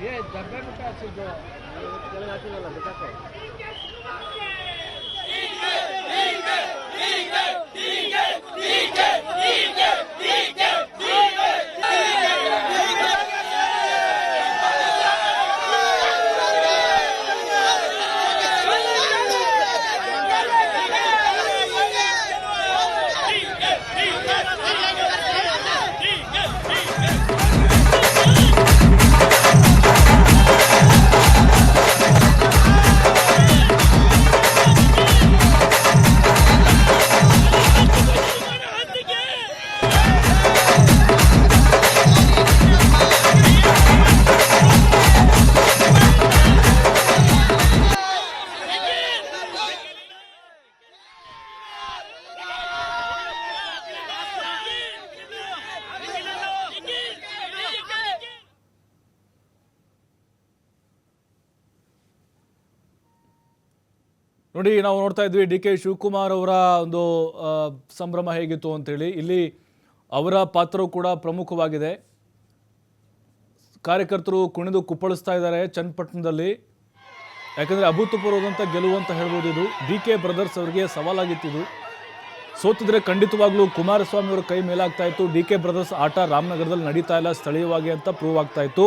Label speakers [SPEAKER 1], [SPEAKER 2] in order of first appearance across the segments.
[SPEAKER 1] ಏ ಡಬ್ಬೆ ಬಿಟ್ಟು ಹಾಸಿದ್ದು ಕೆಳಗೆ ಹಾಕಿದಲ್ಲ ಬಿಟ್ಟಕ್ಕೆ
[SPEAKER 2] ನೋಡಿ, ನಾವು ನೋಡ್ತಾ ಇದ್ವಿ ಡಿ ಕೆ ಶಿವಕುಮಾರ್ ಅವರ ಒಂದು ಸಂಭ್ರಮ ಹೇಗಿತ್ತು ಅಂತೇಳಿ. ಇಲ್ಲಿ ಅವರ ಪಾತ್ರವು ಕೂಡ ಪ್ರಮುಖವಾಗಿದೆ. ಕಾರ್ಯಕರ್ತರು ಕುಣಿದು ಕುಪ್ಪಳಿಸ್ತಾ ಇದ್ದಾರೆ ಚನ್ನಪಟ್ಟಣದಲ್ಲಿ. ಯಾಕಂದರೆ ಅಭೂತಪೂರ್ವದಂತ ಗೆಲುವು ಅಂತ ಹೇಳ್ಬೋದು ಇದು. ಡಿ ಕೆ ಬ್ರದರ್ಸ್ ಅವರಿಗೆ ಸವಾಲಾಗಿತ್ತಿದು ಸೋತಿದ್ರೆ ಖಂಡಿತವಾಗ್ಲೂ ಕುಮಾರಸ್ವಾಮಿ ಅವರ ಕೈ ಮೇಲಾಗ್ತಾ ಇತ್ತು. ಡಿ ಕೆ ಬ್ರದರ್ಸ್ ಆಟ ರಾಮನಗರದಲ್ಲಿ ನಡೀತಾ ಇಲ್ಲ, ಸ್ಥಳೀಯವಾಗಿ ಅಂತ ಪ್ರೂವ್ ಆಗ್ತಾ ಇತ್ತು.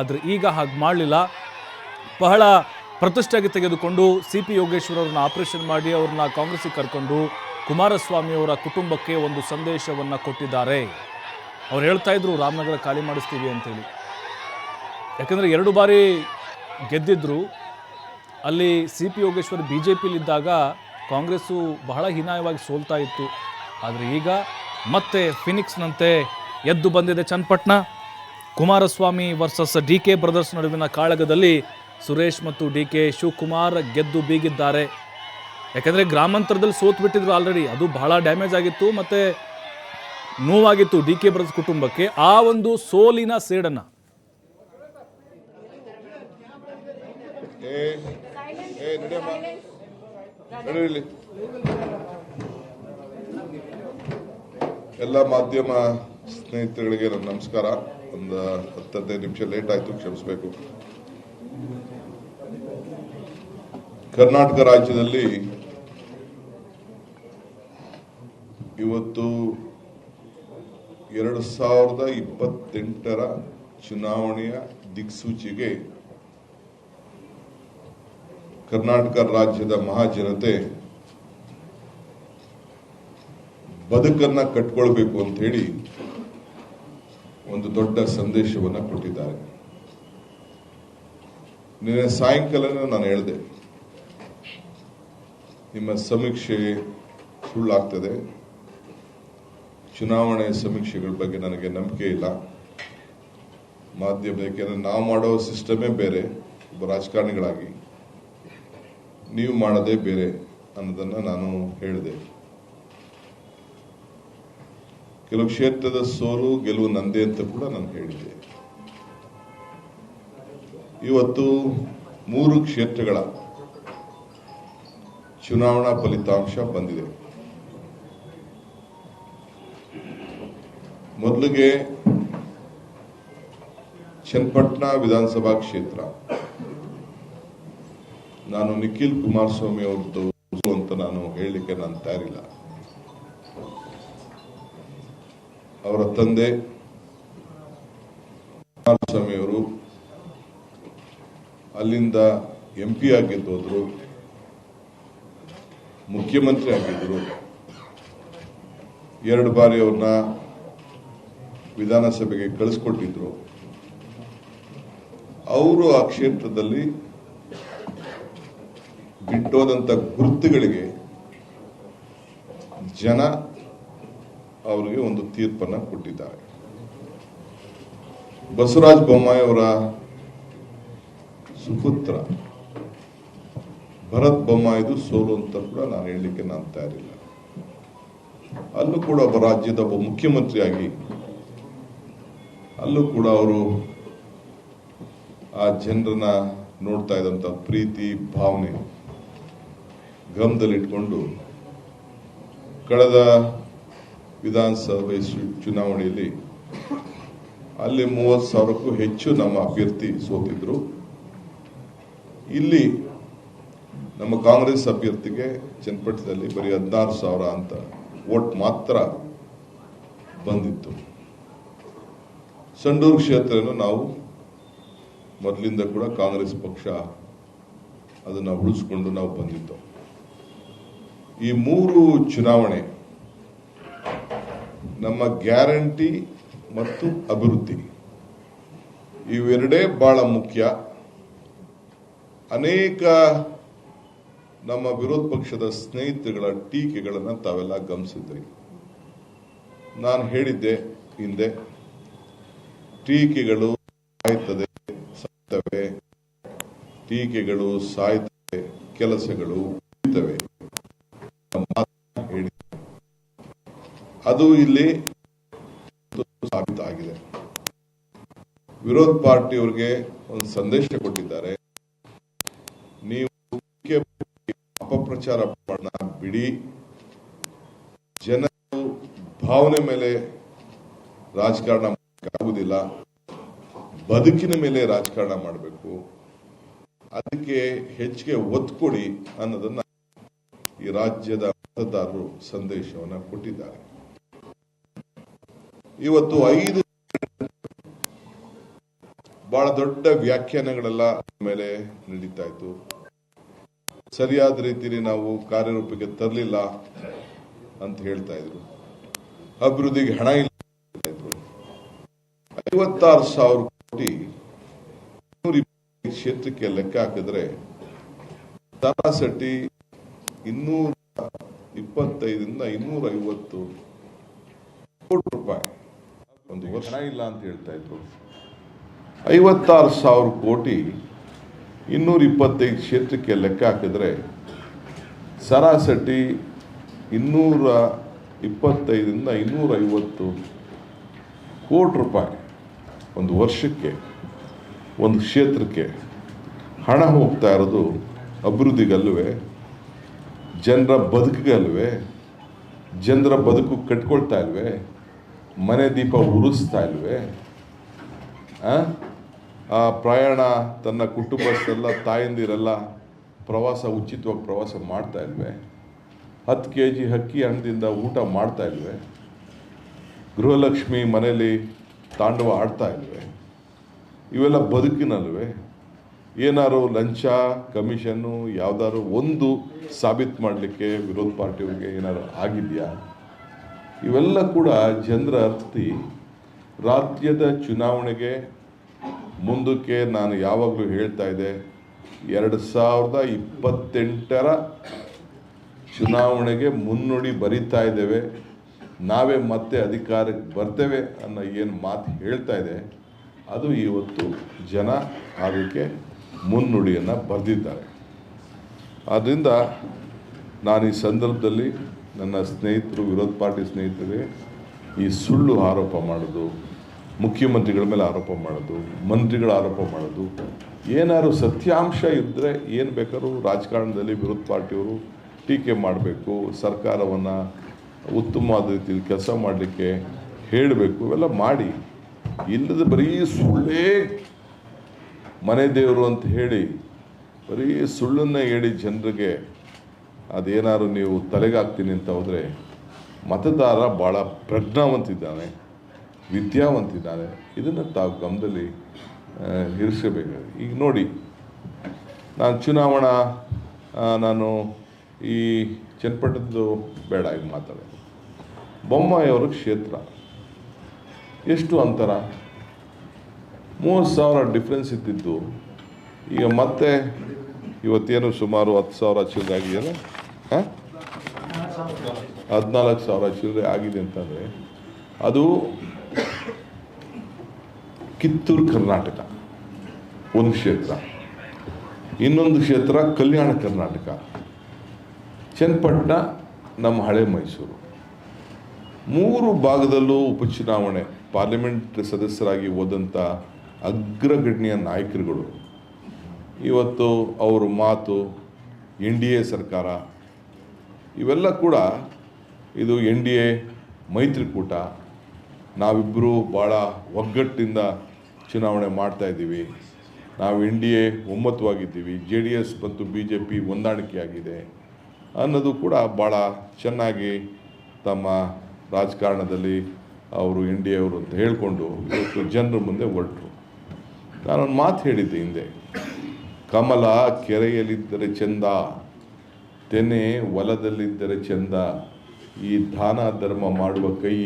[SPEAKER 2] ಆದರೆ ಈಗ ಹಾಗೆ ಮಾಡಲಿಲ್ಲ. ಬಹಳ ಪ್ರತಿಷ್ಠೆಗೆ ತೆಗೆದುಕೊಂಡು ಸಿ ಪಿ ಯೋಗೇಶ್ವರ್ ಅವ್ರನ್ನ ಆಪರೇಷನ್ ಮಾಡಿ ಅವ್ರನ್ನ ಕಾಂಗ್ರೆಸ್ಸಿಗೆ ಕರ್ಕೊಂಡು ಕುಮಾರಸ್ವಾಮಿ ಅವರ ಕುಟುಂಬಕ್ಕೆ ಒಂದು ಸಂದೇಶವನ್ನು ಕೊಟ್ಟಿದ್ದಾರೆ. ಅವ್ರು ಹೇಳ್ತಾ ಇದ್ರು, ರಾಮನಗರ ಖಾಲಿ ಮಾಡಿಸ್ತೀವಿ ಅಂತೇಳಿ. ಯಾಕಂದರೆ ಎರಡು ಬಾರಿ ಗೆದ್ದಿದ್ರು. ಅಲ್ಲಿ C P Yogeshwar B J ಪಿಲಿದ್ದಾಗ Congress ಬಹಳ ಹೀನಾಯವಾಗಿ ಸೋಲ್ತಾ ಇತ್ತು. ಆದರೆ ಈಗ ಮತ್ತೆ ಫಿನಿಕ್ಸ್ನಂತೆ ಎದ್ದು ಬಂದಿದೆ Channapatna. Kumaraswamy versus D K brothers ನಡುವಿನ ಕಾಳಗದಲ್ಲಿ ಸುರೇಶ್ ಮತ್ತು ಡಿ ಕೆ ಶಿವಕುಮಾರ್ ಗೆದ್ದು ಬೀಗಿದ್ದಾರೆ. ಯಾಕಂದರೆ ಗ್ರಾಮಾಂತರದಲ್ಲಿ ಸೋತ್ ಬಿಟ್ಟಿದ್ರು ಆಲ್ರೆಡಿ ಅದು ಬಹಳ ಡ್ಯಾಮೇಜ್ ಆಗಿತ್ತು ಮತ್ತು ನೋವಾಗಿತ್ತು ಡಿ ಕೆ ಬ್ರದರ್ಸ್ ಕುಟುಂಬಕ್ಕೆ ಆ ಒಂದು ಸೋಲಿನ ಸೇಡನ್ನು.
[SPEAKER 3] ಎಲ್ಲ ಮಾಧ್ಯಮ ಸ್ನೇಹಿತರಿಗೆ ನನ್ನ ನಮಸ್ಕಾರ. ಒಂದು ಹತ್ತು ಹದಿನೈದು ನಿಮಿಷ ಲೇಟ್ ಆಯಿತು, ಕ್ಷಮಿಸಬೇಕು. ಕರ್ನಾಟಕ ರಾಜ್ಯದಲ್ಲಿ ಇವತ್ತು ಎರಡು ಸಾವಿರದ ಇಪ್ಪತ್ತೆಂಟರ ಚುನಾವಣೆಯ ದಿಕ್ಸೂಚಿಗೆ ಕರ್ನಾಟಕ ರಾಜ್ಯದ ಮಹಾಜನತೆ ಬದುಕನ್ನು ಕಟ್ಕೊಳ್ಬೇಕು ಅಂತ ಹೇಳಿ ಒಂದು ದೊಡ್ಡ ಸಂದೇಶವನ್ನ ಕೊಟ್ಟಿದ್ದಾರೆ. ನಿನ್ನೆ ಸಾಯಂಕಾಲನೇ ನಾನು ಹೇಳಿದೆ ನಿಮ್ಮ ಸಮೀಕ್ಷೆ ಸುಳ್ಳಾಗ್ತದೆ. ಚುನಾವಣೆ ಸಮೀಕ್ಷೆಗಳ ಬಗ್ಗೆ ನನಗೆ ನಂಬಿಕೆ ಇಲ್ಲ. ಮಾಧ್ಯಮ ಏಕೆಂದರೆ ನಾವು ಮಾಡೋ ಸಿಸ್ಟಮೇ ಬೇರೆ, ಒಬ್ಬ ರಾಜಕಾರಣಿಗಳಾಗಿ. ನೀವು ಮಾಡದೇ ಬೇರೆ ಅನ್ನೋದನ್ನು ನಾನು ಹೇಳಿದೆ. ಕೆಲವು ಕ್ಷೇತ್ರದ ಸೋಲು, ಗೆಲುವು ನಂದೇ ಅಂತ ಕೂಡ ನಾನು ಹೇಳಿದ್ದೆ. ಇವತ್ತು ಮೂರು ಕ್ಷೇತ್ರಗಳ ಚುನಾವಣಾ ಫಲಿತಾಂಶ ಬಂದಿದೆ. ಮೊದಲಿಗೆ ಚನ್ನಪಟ್ಟಣ ವಿಧಾನಸಭಾ ಕ್ಷೇತ್ರ. ನಾನು ನಿಖಿಲ್ ಕುಮಾರಸ್ವಾಮಿ ಅವ್ರದ್ದು ಅಂತ ನಾನು ಹೇಳಲಿಕ್ಕೆ ನಾನು ತಯಾರಿಲ್ಲ. ಅವರ ತಂದೆ ಕುಮಾರಸ್ವಾಮಿ ಅವರು ಅಲ್ಲಿಂದ ಎಂ ಪಿ ಆಗಿದ್ದೋದ್ರು ಮುಖ್ಯಮಂತ್ರಿ ಆಗಿದ್ದರು ಎರಡು ಬಾರಿ ಅವ್ರನ್ನ ವಿಧಾನಸಭೆಗೆ ಕಳಿಸ್ಕೊಟ್ಟಿದ್ರು. ಅವರು ಆ ಕ್ಷೇತ್ರದಲ್ಲಿ ಬಿಟ್ಟೋದಂತ ಗುರುತುಗಳಿಗೆ ಜನ ಅವರಿಗೆ ಒಂದು ತೀರ್ಪನ್ನ ಕೊಟ್ಟಿದ್ದಾರೆ. ಬಸವರಾಜ ಬೊಮ್ಮಾಯಿ ಅವರ ಸುಪುತ್ರ ಭರತ್ ಬೊಮ್ಮಾಯಿದು ಸೋಲು ಅಂತ ಕೂಡ ನಾನು ಹೇಳಲಿಕ್ಕೆ ನಾನು ತಯಾರಿಲ್ಲ. ಅಲ್ಲೂ ಕೂಡ ಒಬ್ಬ ರಾಜ್ಯದ ಒಬ್ಬ ಮುಖ್ಯಮಂತ್ರಿಯಾಗಿ ಅಲ್ಲೂ ಕೂಡ ಅವರು ಆ ಜನರನ್ನ ನೋಡ್ತಾ ಇದ್ದಂತ ಪ್ರೀತಿ, ಭಾವನೆ ಗಮನದಲ್ಲಿಟ್ಕೊಂಡು ಕಳೆದ ವಿಧಾನಸಭೆ ಚುನಾವಣೆಯಲ್ಲಿ ಅಲ್ಲಿ ಮೂವತ್ತು ಸಾವಿರಕ್ಕೂ ಹೆಚ್ಚು ನಮ್ಮ ಅಭ್ಯರ್ಥಿ ಸೋತಿದ್ರು. ಇಲ್ಲಿ ನಮ್ಮ ಕಾಂಗ್ರೆಸ್ ಅಭ್ಯರ್ಥಿಗೆ ಚನ್ನಪಟ್ಟಣದಲ್ಲಿ ಬರೀ ಹದಿನಾರು ಸಾವಿರ ಅಂತ ಓಟ್ ಮಾತ್ರ ಬಂದಿತ್ತು. ಸಂಡೂರು ಕ್ಷೇತ್ರವನ್ನು ನಾವು ಮೊದಲಿಂದ ಕೂಡ ಕಾಂಗ್ರೆಸ್ ಪಕ್ಷ ಅದನ್ನು ಉಳಿಸ್ಕೊಂಡು ನಾವು ಬಂದಿದ್ದು. ಈ ಮೂರು ಚುನಾವಣೆ ನಮ್ಮ ಗ್ಯಾರಂಟಿ ಮತ್ತು ಅಭಿವೃದ್ಧಿ, ಇವೆರಡೇ ಬಹಳ ಮುಖ್ಯ. ಅನೇಕ ನಮ್ಮ ವಿರೋಧ ಪಕ್ಷದ ಸ್ನೇಹಿತರುಗಳ ಟೀಕೆಗಳನ್ನು ತಾವೆಲ್ಲ ಗಮನಿಸಿದ್ರಿ. ನಾನು ಹೇಳಿದ್ದೆ ಹಿಂದೆ, ಟೀಕೆಗಳು ಸಾಯ್ತದೆ, ಸಾಯ್ತವೆ. ಟೀಕೆಗಳು ಸಾಯ್ತವೆ ಕೆಲಸಗಳು ಉಳಿತವೆ. ಅದು ಇಲ್ಲಿ ಸಾಬೀತಾಗಿದೆ. ವಿರೋಧ ಪಾರ್ಟಿಯವರಿಗೆ ಒಂದು ಸಂದೇಶ ಕೊಟ್ಟಿದ್ದಾರೆ ನೀವು ಟೀಕೆ ಮಾಡಣ, ಬಿಡಿ. ಜನರು ಭಾವನೆ ಮೇಲೆ ರಾಜಕಾರಣ ಆಗುವುದಿಲ್ಲ. ಬದುಕಿನ ಮೇಲೆ ರಾಜಕಾರಣ ಮಾಡಬೇಕು. ಅದಕ್ಕೆ ಹೆಚ್ಚಿಗೆ ಒತ್ತು ಕೊಡಿ ಅನ್ನೋದನ್ನ ಈ ರಾಜ್ಯದ ಮತದಾರರು ಸಂದೇಶವನ್ನ ಕೊಟ್ಟಿದ್ದಾರೆ. ಇವತ್ತು ಐದು ಬಹಳ ದೊಡ್ಡ ವ್ಯಾಖ್ಯಾನಗಳೆಲ್ಲ ಮೇಲೆ ನಡೀತಾ ಇತ್ತು. ಸರಿಯಾದ ರೀತಿಯಲ್ಲಿ ನಾವು ಕಾರ್ಯರೂಪಕ್ಕೆ ತರಲಿಲ್ಲ ಅಂತ ಹೇಳ್ತಾ ಇದ್ರು. ಅಭಿವೃದ್ಧಿಗೆ ಹಣ ಇಲ್ಲ ಐವತ್ತಾರು ಸಾವಿರ ಕೋಟಿ ಕ್ಷೇತ್ರಕ್ಕೆ ಲೆಕ್ಕ ಹಾಕಿದ್ರೆ ಸರಾಸರಿ ಇನ್ನೂರ ಇಪ್ಪತ್ತೈದರಿಂದ ಇನ್ನೂರ ಐವತ್ತು ಕೋಟಿ ರೂಪಾಯಿ. ಒಂದು ವರ್ಷ. ಹಣ ಇಲ್ಲ ಅಂತ ಹೇಳ್ತಾ ಇದ್ರು. ಐವತ್ತಾರು ಸಾವಿರ ಕೋಟಿ ಇನ್ನೂರ ಇಪ್ಪತ್ತೈದು ಕ್ಷೇತ್ರಕ್ಕೆ ಲೆಕ್ಕ ಹಾಕಿದ್ರೆ ಸರಾಸರಿ ಇನ್ನೂರ ಇಪ್ಪತ್ತೈದರಿಂದ ಇನ್ನೂರ ಐವತ್ತು ಕೋಟಿ ರೂಪಾಯಿ ಒಂದು ವರ್ಷಕ್ಕೆ, ಒಂದು ಕ್ಷೇತ್ರಕ್ಕೆ ಹಣ ಹೋಗ್ತಾ ಇರೋದು ಅಭಿವೃದ್ಧಿಗಲ್ವೇ ಜನರ ಬದುಕಿಗಲ್ವೇ ಜನರ ಬದುಕು ಕಟ್ಕೊಳ್ತಾ ಇಲ್ವೇ ಮನೆ ದೀಪ ಉರಿಸ್ತಾ ಇಲ್ವೇ ಪ್ರಯಾಣ, ತನ್ನ ಕುಟುಂಬಸ್ಥರೆಲ್ಲ ತಾಯಂದಿರೆಲ್ಲ ಪ್ರವಾಸ, ಉಚಿತವಾಗಿ ಪ್ರವಾಸ ಮಾಡ್ತಾ ಇಲ್ವೇ? ಹತ್ತು ಕೆ ಜಿ ಅಕ್ಕಿ ಹಣದಿಂದ ಊಟ ಮಾಡ್ತಾ ಇಲ್ವೇ? ಗೃಹಲಕ್ಷ್ಮಿ ಮನೇಲಿ ತಾಂಡವ ಆಡ್ತಾ ಇಲ್ವೇ? ಇವೆಲ್ಲ ಬದುಕಿನಲ್ವೇ? ಏನಾರು ಲಂಚ, ಕಮಿಷನ್ನು ಯಾವ್ದಾದ್ರು ಒಂದು ಸಾಬೀತು ಮಾಡಲಿಕ್ಕೆ ವಿರೋಧ ಪಾರ್ಟಿಯವರಿಗೆ ಏನಾದ್ರು ಆಗಿದೆಯಾ? ಇವೆಲ್ಲ ಕೂಡ ಜನರ ಅರ್ಥಿ ರಾಜ್ಯದ ಚುನಾವಣೆಗೆ ಮುಂದಕ್ಕೆ ನಾನು ಯಾವಾಗಲೂ ಹೇಳ್ತಾ ಇದ್ದೆ, ಎರಡು ಸಾವಿರದ ಇಪ್ಪತ್ತೆಂಟರ ಚುನಾವಣೆಗೆ ಮುನ್ನುಡಿ ಬರಿತಾ ಇದ್ದೇವೆ, ನಾವೇ ಮತ್ತೆ ಅಧಿಕಾರಕ್ಕೆ ಬರ್ತೇವೆ ಅನ್ನೋ ಏನು ಮಾತು ಹೇಳ್ತಾ ಇದೆ ಅದು ಇವತ್ತು ಜನ ಅದಕ್ಕೆ ಮುನ್ನುಡಿಯನ್ನು ಬರೆದಿದ್ದಾರೆ. ಆದ್ದರಿಂದ ನಾನು ಈ ಸಂದರ್ಭದಲ್ಲಿ ನನ್ನ ಸ್ನೇಹಿತರು, ವಿರೋಧ ಪಾರ್ಟಿ ಸ್ನೇಹಿತರಿಗೆ ಈ ಸುಳ್ಳು ಆರೋಪ ಮಾಡೋದು ಮುಖ್ಯಮಂತ್ರಿಗಳ ಮೇಲೆ ಆರೋಪ ಮಾಡೋದು, ಮಂತ್ರಿಗಳ ಆರೋಪ ಮಾಡೋದು. ಏನಾದರೂ ಸತ್ಯಾಂಶ ಇದ್ದರೆ ಏನು ಬೇಕಾದ್ರೂ ರಾಜಕಾರಣದಲ್ಲಿ ವಿರೋಧ ಪಾರ್ಟಿಯವರು ಟೀಕೆ ಮಾಡಬೇಕು, ಸರ್ಕಾರವನ್ನು ಉತ್ತಮವಾದ ರೀತಿಯಲ್ಲಿ ಕೆಲಸ ಮಾಡಲಿಕ್ಕೆ ಹೇಳಬೇಕು, ಇವೆಲ್ಲ ಮಾಡಿ. ಇಲ್ಲದ ಬರೀ ಸುಳ್ಳೇ ಮನೆ ದೇವರು ಅಂತ ಹೇಳಿ, ಬರೀ ಸುಳ್ಳನ್ನು ಹೇಳಿ ಜನರಿಗೆ ಅದೇನಾದ್ರು ನೀವು ತಲೆಗಾಗ್ತೀನಿ ಅಂತ ಹೋದರೆ ಮತದಾರ ಭಾಳ ಪ್ರಜ್ಞಾವಂತಿದ್ದಾನೆ ವಿದ್ಯಾವಂತಿದ್ದಾನೆ ಇದನ್ನು ತಾವು ಗಮನದಲ್ಲಿ ಇರಿಸಬೇಕು ಈಗ ನೋಡಿ, ನಾನು ಚುನಾವಣಾ ನಾನು ಈ ಚನ್ನಪಟ್ಟಣದ್ದು ಬೇಡ, ಈಗ ಮಾತಾಡೋದು. ಬೊಮ್ಮಾಯಿಯವರ ಕ್ಷೇತ್ರ. ಎಷ್ಟು ಅಂತರ? ಮೂವತ್ತು ಸಾವಿರ ಡಿಫ್ರೆನ್ಸ್ ಇದ್ದಿದ್ದು. ಈಗ ಮತ್ತೆ ಇವತ್ತೇನು ಸುಮಾರು ಹತ್ತು ಸಾವಿರ ಚಿಲ್ಲರೆ ಆಗಿದೆಯಲ್ಲ ಹಾಂ? ಹದಿನಾಲ್ಕು ಸಾವಿರ ಚಿಲ್ಲರೆ ಆಗಿದೆ ಅಂತಂದರೆ, ಅದು ಕಿತ್ತೂರು ಕರ್ನಾಟಕ, ಒಂದು ಕ್ಷೇತ್ರ. ಇನ್ನೊಂದು ಕ್ಷೇತ್ರ ಕಲ್ಯಾಣ ಕರ್ನಾಟಕ. ಚನ್ನಪಟ್ಟಣ, ನಮ್ಮ ಹಳೆ ಮೈಸೂರು. ಮೂರು ಭಾಗದಲ್ಲೂ ಉಪಚುನಾವಣೆ, ಪಾರ್ಲಿಮೆಂಟ್ ಸದಸ್ಯರಾಗಿ ಹೋದಂಥ ಅಗ್ರಗಣ್ಯ ನಾಯಕರುಗಳು. ಇವತ್ತು ಅವರು ಮಾತು, ಎನ್ ಡಿ ಎ ಸರ್ಕಾರ, ಇವೆಲ್ಲ ಕೂಡ ಇದು ಎನ್ ಡಿ ಎ ಮೈತ್ರಿಕೂಟ. ನಾವಿಬ್ಬರು ಭಾಳ ಒಗ್ಗಟ್ಟಿಂದ ಚುನಾವಣೆ ಮಾಡ್ತಾ ಇದ್ದೀವಿ. ನಾವು ಎನ್ ಡಿ ಎ ಒಮ್ಮತವಾಗಿದ್ದೀವಿ. ಜೆ ಡಿ ಎಸ್ ಮತ್ತು ಬಿ ಜೆ ಪಿ ಹೊಂದಾಣಿಕೆಯಾಗಿದೆ. ಅನ್ನೋದು ಕೂಡ ಭಾಳ ಚೆನ್ನಾಗಿ ತಮ್ಮ ರಾಜಕಾರಣದಲ್ಲಿ ಅವರು ಎನ್ ಡಿ ಅವರು ಅಂತ ಹೇಳಿಕೊಂಡು ಇವತ್ತು ಜನರ ಮುಂದೆ ಹೊರಟರು. ನಾನೊಂದು ಮಾತು ಹೇಳಿದ್ದೆ ಹಿಂದೆ. ಕಮಲ ಕೆರೆಯಲ್ಲಿದ್ದರೆ ಚೆಂದ, ತೆನೆ ಹೊಲದಲ್ಲಿದ್ದರೆ ಚೆಂದ, ಈ ದಾನ ಧರ್ಮ ಮಾಡುವ ಕೈ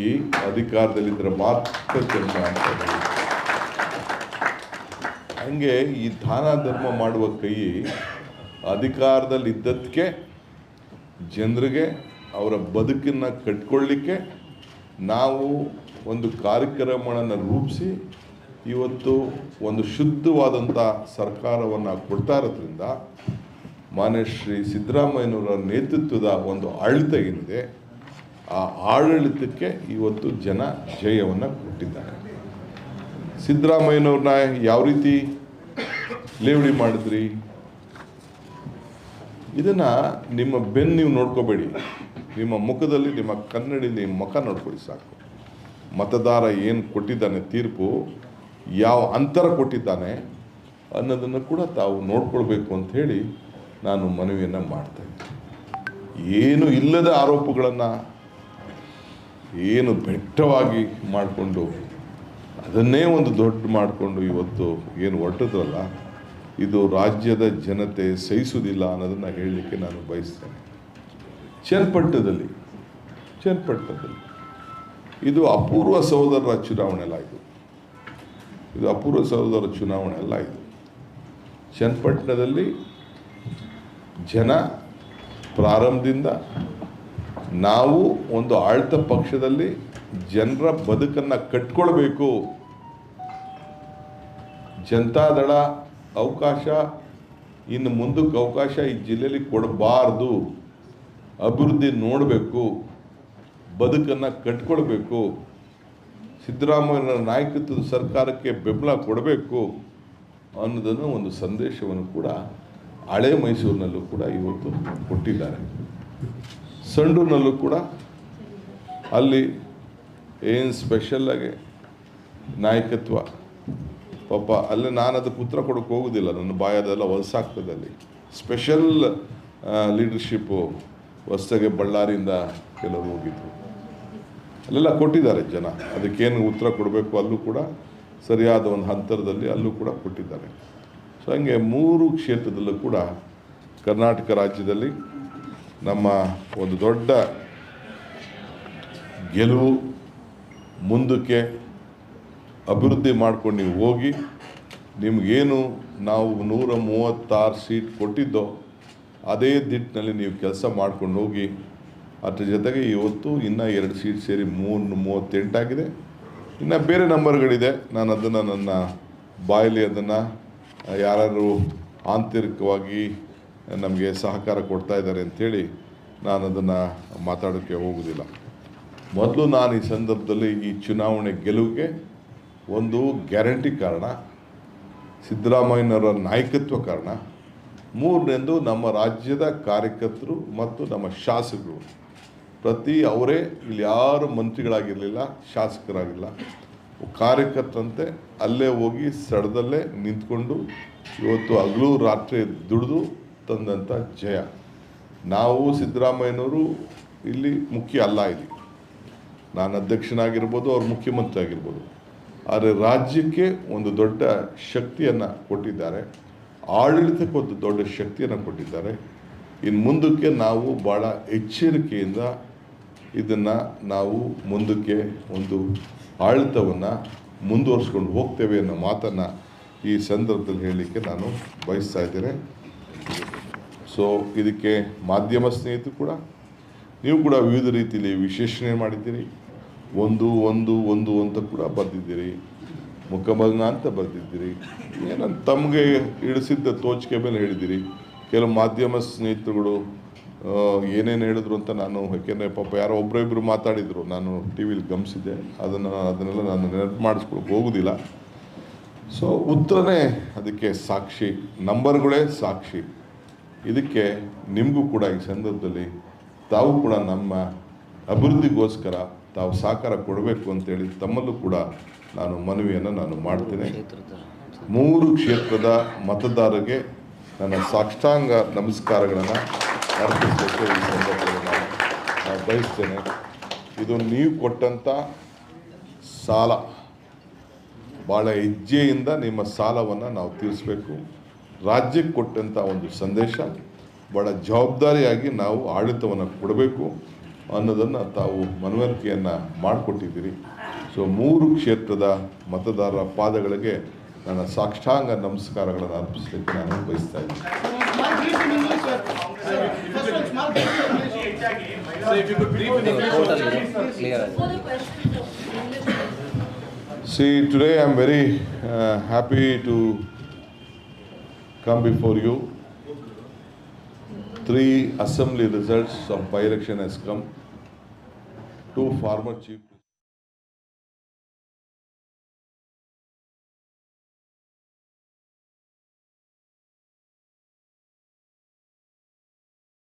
[SPEAKER 3] ಅಧಿಕಾರದಲ್ಲಿದ್ದರೆ ಮಾತ್ರ ಚೆಂದ ಅಂತ. ಹಂಗೆ ಈ ದಾನ ಧರ್ಮ ಮಾಡುವ ಕೈ ಅಧಿಕಾರದಲ್ಲಿ ಇದ್ದದಕ್ಕೆ ಜನರಿಗೆ ಅವರ ಬದುಕನ್ನು ಕಟ್ಕೊಳ್ಳಿಕ್ಕೆ ನಾವು ಒಂದು ಕಾರ್ಯಕ್ರಮಗಳನ್ನು ರೂಪಿಸಿ ಇವತ್ತು ಒಂದು ಶುದ್ಧವಾದಂಥ ಸರ್ಕಾರವನ್ನು ಕೊಡ್ತಾ ಇರೋದ್ರಿಂದ ಮಾನ್ಯ ಶ್ರೀ ಸಿದ್ದರಾಮಯ್ಯನವರ ನೇತೃತ್ವದ ಒಂದು ಆಡಳಿತ ಏನಿದೆ, ಆ ಆಡಳಿತಕ್ಕೆ ಇವತ್ತು ಜನ ಜಯವನ್ನು ಕೊಟ್ಟಿದ್ದಾರೆ. ಸಿದ್ದರಾಮಯ್ಯನವ್ರನ್ನ ಯಾವ ರೀತಿ ಲೇವಡಿ ಮಾಡಿದ್ರಿ? ಇದನ್ನು ನಿಮ್ಮ ಬೆನ್ನು ನೀವು ನೋಡ್ಕೋಬೇಡಿ. ನಿಮ್ಮ ಮುಖದಲ್ಲಿ, ನಿಮ್ಮ ಕನ್ನಡಿ ನಿಮ್ಮ ಮುಖ ನೋಡ್ಕೊಳ್ಳಿ ಸಾಕು. ಮತದಾರ ಏನು ಕೊಟ್ಟಿದ್ದಾನೆ ತೀರ್ಪು, ಯಾವ ಅಂತರ ಕೊಟ್ಟಿದ್ದಾನೆ ಅನ್ನೋದನ್ನು ಕೂಡ ತಾವು ನೋಡ್ಕೊಳ್ಬೇಕು ಹೇಳಿ ನಾನು ಮನವಿಯನ್ನು ಮಾಡ್ತೇನೆ ಏನು ಇಲ್ಲದ ಆರೋಪಗಳನ್ನು, ಏನು ಬೆಟ್ಟವಾಗಿ ಮಾಡಿಕೊಂಡು ಅದನ್ನೇ ಒಂದು ದೊಡ್ಡ ಮಾಡಿಕೊಂಡು ಇವತ್ತು ಏನು ಹೊರಟಿದ್ರಲ್ಲ ಇದು ರಾಜ್ಯದ ಜನತೆ ಸಹಿಸುವುದಿಲ್ಲ ಅನ್ನೋದನ್ನು ಹೇಳಲಿಕ್ಕೆ ನಾನು ಬಯಸ್ತೇನೆ. ಚನ್ನಪಟ್ಟಣದಲ್ಲಿ ಚನ್ನಪಟ್ಟಣದಲ್ಲಿ ಇದು ಅಪೂರ್ವ ಸಹೋದರರ ಚುನಾವಣೆ ಅಲ್ಲ ಇದು. ಇದು ಅಪೂರ್ವ ಸಹೋದರ ಚುನಾವಣೆ ಅಲ್ಲ ಇದು. ಚನ್ನಪಟ್ಟಣದಲ್ಲಿ ಜನ ಪ್ರಾರಂಭದಿಂದ ನಾವು ಒಂದು ಆಳ್ತ ಪಕ್ಷದಲ್ಲಿ ಜನರ ಬದುಕನ್ನು ಕಟ್ಕೊಳ್ಬೇಕು ಜನತಾದಳ ಅವಕಾಶ, ಇನ್ನು ಮುಂದಕ್ಕೆ ಅವಕಾಶ ಈ ಜಿಲ್ಲೆಯಲ್ಲಿ ಕೊಡಬಾರ್ದು. ಅಭಿವೃದ್ಧಿ ನೋಡಬೇಕು, ಬದುಕನ್ನು ಕಟ್ಕೊಳ್ಬೇಕು ಸಿದ್ದರಾಮಯ್ಯನ ನಾಯಕತ್ವದ ಸರ್ಕಾರಕ್ಕೆ ಬೆಂಬಲ ಕೊಡಬೇಕು ಅನ್ನೋದನ್ನು ಒಂದು ಸಂದೇಶವನ್ನು ಕೂಡ ಹಳೆ ಮೈಸೂರಿನಲ್ಲೂ ಕೂಡ ಇವತ್ತು ಕೊಟ್ಟಿದ್ದಾರೆ. ಸಂಡೂರಿನಲ್ಲೂ ಕೂಡ ಅಲ್ಲಿ ಏನು ಸ್ಪೆಷಲ್ಲಾಗಿ ನಾಯಕತ್ವ ಪಾಪ ಅಲ್ಲಿ ನಾನು ಅದಕ್ಕೆ ಉತ್ತರ ಕೊಡೋಕೆ ಹೋಗೋದಿಲ್ಲ, ನನ್ನ ಬಾಯದೆಲ್ಲ ಹೊಲಸಾಗ್ತದೆ ಅಲ್ಲಿ. ಸ್ಪೆಷಲ್ ಲೀಡರ್ಶಿಪ್ಪು ಹೊಸ್ತಾಗೆ ಬಳ್ಳಾರಿಯಿಂದ ಕೆಲವರು ಹೋಗಿದ್ರು. ಅಲ್ಲೆಲ್ಲ ಕೊಟ್ಟಿದ್ದಾರೆ ಜನ. ಅದಕ್ಕೇನು ಉತ್ತರ ಕೊಡಬೇಕು ಅಲ್ಲೂ ಕೂಡ, ಸರಿಯಾದ ಒಂದು ಹಂತರದಲ್ಲಿ ಅಲ್ಲೂ ಕೂಡ ಕೊಟ್ಟಿದ್ದಾರೆ. ಸೊ ಹಂಗೆ ಮೂರು ಕ್ಷೇತ್ರದಲ್ಲೂ ಕೂಡ ಕರ್ನಾಟಕ ರಾಜ್ಯದಲ್ಲಿ ನಮ್ಮ ಒಂದು ದೊಡ್ಡ ಗೆಲುವು ಮುಂದಕ್ಕೆ ಅಭಿವೃದ್ಧಿ ಮಾಡ್ಕೊಂಡು ನೀವು ಹೋಗಿ, ನಿಮಗೇನು ನಾವು ನೂರ ಮೂವತ್ತಾರು ಸೀಟ್ ಕೊಟ್ಟಿದ್ದೋ, ಅದೇ ದಿಟ್ಟಿನಲ್ಲಿ ನೀವು ಕೆಲಸ ಮಾಡ್ಕೊಂಡು ಹೋಗಿ, ಅದ್ರ ಜೊತೆಗೆ ಇವತ್ತು ಇನ್ನೂ ಎರಡು ಸೀಟ್ ಸೇರಿ ಮೂರು ಮೂವತ್ತೆಂಟಾಗಿದೆ ಇನ್ನು ಬೇರೆ ನಂಬರ್ಗಳಿದೆ. ನಾನು ಅದನ್ನು ನನ್ನ ಬಾಯಲ್ಲಿ ಅದನ್ನು ಯಾರು ಆಂತರಿಕವಾಗಿ ನಮಗೆ ಸಹಕಾರ ಕೊಡ್ತಾ ಇದ್ದಾರೆ ಅಂಥೇಳಿ ನಾನು ಅದನ್ನು ಮಾತಾಡೋಕ್ಕೆ ಹೋಗೋದಿಲ್ಲ ಮೊದಲು ನಾನು ಈ ಸಂದರ್ಭದಲ್ಲಿ ಈ ಚುನಾವಣೆ ಗೆಲುವಿಗೆ ಒಂದು ಗ್ಯಾರಂಟಿ ಕಾರಣ, ಸಿದ್ದರಾಮಯ್ಯನವರ ನಾಯಕತ್ವ ಕಾರಣ, ಮೂರನೆಂದು ನಮ್ಮ ರಾಜ್ಯದ ಕಾರ್ಯಕರ್ತರು ಮತ್ತು ನಮ್ಮ ಶಾಸಕರು. ಪ್ರತಿ ಅವರೇ ಇಲ್ಲಿ ಯಾರು ಮಂತ್ರಿಗಳಾಗಿರಲಿಲ್ಲ, ಶಾಸಕರಾಗಿಲ್ಲ. ಕಾರ್ಯಕರ್ತರಂತೆ ಅಲ್ಲೇ ಹೋಗಿ ಸಡದಲ್ಲೇ ನಿಂತ್ಕೊಂಡು ಇವತ್ತು ಹಗಲು ರಾತ್ರಿ ದುಡಿದು ತಂದಂಥ ಜಯ. ನಾವು ಸಿದ್ದರಾಮಯ್ಯನವರು ಇಲ್ಲಿ ಮುಖ್ಯ ಅಲ್ಲ ಇಲ್ಲಿ. ನಾನು ಅಧ್ಯಕ್ಷನಾಗಿರ್ಬೋದು, ಅವ್ರು ಮುಖ್ಯಮಂತ್ರಿ ಆಗಿರ್ಬೋದು. ಆದರೆ ರಾಜ್ಯಕ್ಕೆ ಒಂದು ದೊಡ್ಡ ಶಕ್ತಿಯನ್ನು ಕೊಟ್ಟಿದ್ದಾರೆ. ಆಡಳಿತಕ್ಕೆ ಒಂದು ದೊಡ್ಡ ಶಕ್ತಿಯನ್ನು ಕೊಟ್ಟಿದ್ದಾರೆ. ಇನ್ನು ಮುಂದಕ್ಕೆ ನಾವು ಭಾಳ ಎಚ್ಚರಿಕೆಯಿಂದ ಇದನ್ನು ನಾವು ಮುಂದಕ್ಕೆ ಒಂದು ಆಡಳಿತವನ್ನು ಮುಂದುವರಿಸ್ಕೊಂಡು ಹೋಗ್ತೇವೆ ಅನ್ನೋ ಮಾತನ್ನು ಈ ಸಂದರ್ಭದಲ್ಲಿ ಹೇಳಲಿಕ್ಕೆ ನಾನು ಬಯಸ್ತಾ ಇದ್ದೇನೆ. ಸೊ ಇದಕ್ಕೆ ಮಾಧ್ಯಮ ಸ್ನೇಹಿತರು ಕೂಡ, ನೀವು ಕೂಡ ವಿವಿಧ ರೀತಿಯಲ್ಲಿ ವಿಶ್ಲೇಷಣೆ ಮಾಡಿದ್ದೀರಿ. ಒಂದು ಒಂದು ಒಂದು ಅಂತ ಕೂಡ ಬರೆದಿದ್ದೀರಿ. ಮುಖಭಂಗ ಅಂತ ಬರೆದಿದ್ದೀರಿ. ಏನಂತ ತಮಗೆ ಇಳಿಸಿದ್ದ ತೋಚಿಕೆ ಮೇಲೆ ಹೇಳಿದ್ದೀರಿ. ಕೆಲವು ಮಾಧ್ಯಮ ಸ್ನೇಹಿತರುಗಳು ಏನೇನು ಹೇಳಿದ್ರು ಅಂತ ನಾನು, ಯಾಕೆಂದರೆ ಪಾಪ ಯಾರೋ ಒಬ್ಬರೊಬ್ಬರು ಮಾತಾಡಿದರು. ನಾನು ಟಿ ವಿಲಿ ಗಮನಿಸಿದ್ದೆ. ಅದನ್ನು, ಅದನ್ನೆಲ್ಲ ನಾನು ನೆನಪು ಮಾಡಿಸ್ಕೊಳಕ್ಕೆ ಹೋಗೋದಿಲ್ಲ. ಸೊ ಉತ್ತರನೇ ಅದಕ್ಕೆ ಸಾಕ್ಷಿ. ನಂಬರ್ಗಳೇ ಸಾಕ್ಷಿ. ಇದಕ್ಕೆ ನಿಮಗೂ ಕೂಡ ಈ ಸಂದರ್ಭದಲ್ಲಿ ತಾವು ಕೂಡ ನಮ್ಮ ಅಭಿವೃದ್ಧಿಗೋಸ್ಕರ ತಾವು ಸಹಕಾರ ಕೊಡಬೇಕು ಅಂತೇಳಿ ತಮ್ಮಲ್ಲೂ ಕೂಡ ನಾನು ಮನವಿಯನ್ನು ನಾನು ಮಾಡ್ತೇನೆ. ಮೂರು ಕ್ಷೇತ್ರದ ಮತದಾರರಿಗೆ ನನ್ನ ಸಾಕ್ಷಾಂಗ ನಮಸ್ಕಾರಗಳನ್ನು ಅರ್ಪಿಸಲಿಕ್ಕೆ ಈ ಸಂದರ್ಭದಲ್ಲಿ ನಾನು. ಬಯಸ್ತೇನೆ, ಇದು ನೀವು ಕೊಟ್ಟಂಥ ಸಾಲ ಭಾಳ ಹೆಜ್ಜೆಯಿಂದ ನಿಮ್ಮ ಸಾಲವನ್ನು ನಾವು ತೀರಿಸಬೇಕು. ರಾಜ್ಯಕ್ಕೆ ಕೊಟ್ಟಂಥ ಒಂದು ಸಂದೇಶ ಭಾಳ ಜವಾಬ್ದಾರಿಯಾಗಿ ನಾವು ಆಡಳಿತವನ್ನು ಕೊಡಬೇಕು. ಅನ್ನೋದನ್ನು ತಾವು ಮನವರಿಕೆಯನ್ನು ಮಾಡಿಕೊಟ್ಟಿದ್ದೀರಿ. ಸೊ ಮೂರು ಕ್ಷೇತ್ರದ ಮತದಾರರ ಪಾದಗಳಿಗೆ ನನ್ನ ಸಾಕ್ಷಾಂಗ ನಮಸ್ಕಾರಗಳನ್ನು ಅರ್ಪಿಸಲಿಕ್ಕೆ ನಾನು ಬಯಸ್ತಾ ಇದ್ದೀನಿ. Today I am very happy to come before you Three assembly results of by-election has come. Two former chief.